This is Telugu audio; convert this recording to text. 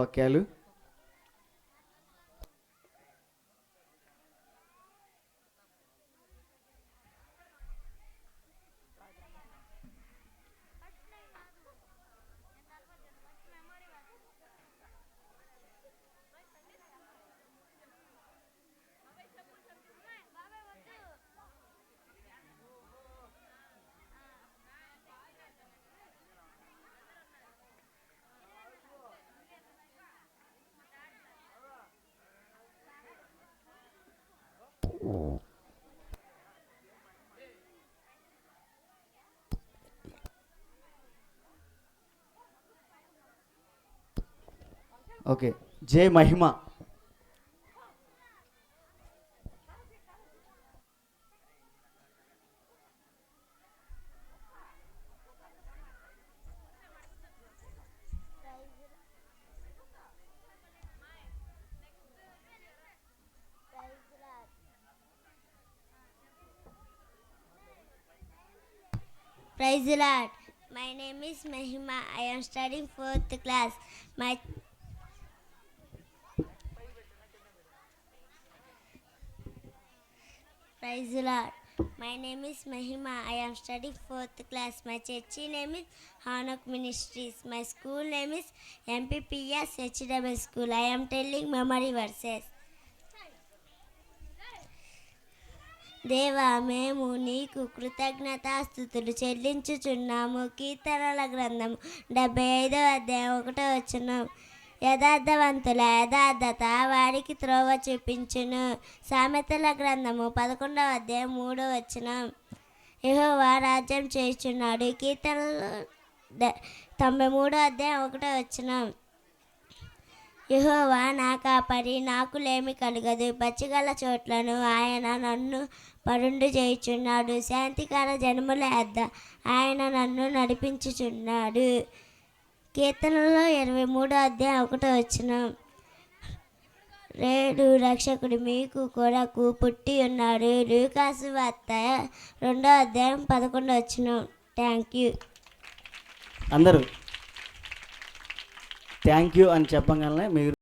వాక్యాలు ఓకే జై మహిమ Praise the Lord. My name is Mahima. I am studying fourth class. My Praise the Lord. My name is Mahima. I am studying fourth class. My church name is Hanok Ministries. My school name is MPPS HW School. I am telling memory verses. దేవా మేము నీకు కృతజ్ఞతాస్థుతులు చెల్లించుచున్నాము. కీర్తనల గ్రంథం డెబ్బై ఐదవ అధ్యాయం ఒకటో వచ్చును యథార్థవంతుల యథార్థత వారికి త్రోవ చూపించును. సామెతల గ్రంథము పదకొండవ అధ్యాయం మూడో వచ్చును యహోవా రాజ్యం చేస్తున్నాడు కీర్తనలు తొంభై మూడో అధ్యాయం ఒకటో వచ్చినాం యహోవా నా కాపరి నాకు లేమి కలగదు. పచ్చిగల చోట్లను ఆయన నన్ను పరుండు చేయుచున్నాడు. శాంతికర జన్మల వద్ద ఆయన నన్ను నడిపించుచున్నాడు. కీర్తనలో ఇరవై మూడో అధ్యాయం ఒకటో వచ్చిన రేడు రక్షకుడు మీకు కొరకు పుట్టి ఉన్నాడు. లూకాసు వార్త రెండో అధ్యాయం పదకొండు వచ్చిన థ్యాంక్ యూ అందరూ థ్యాంక్ యూ అని చెప్పగానే మీరు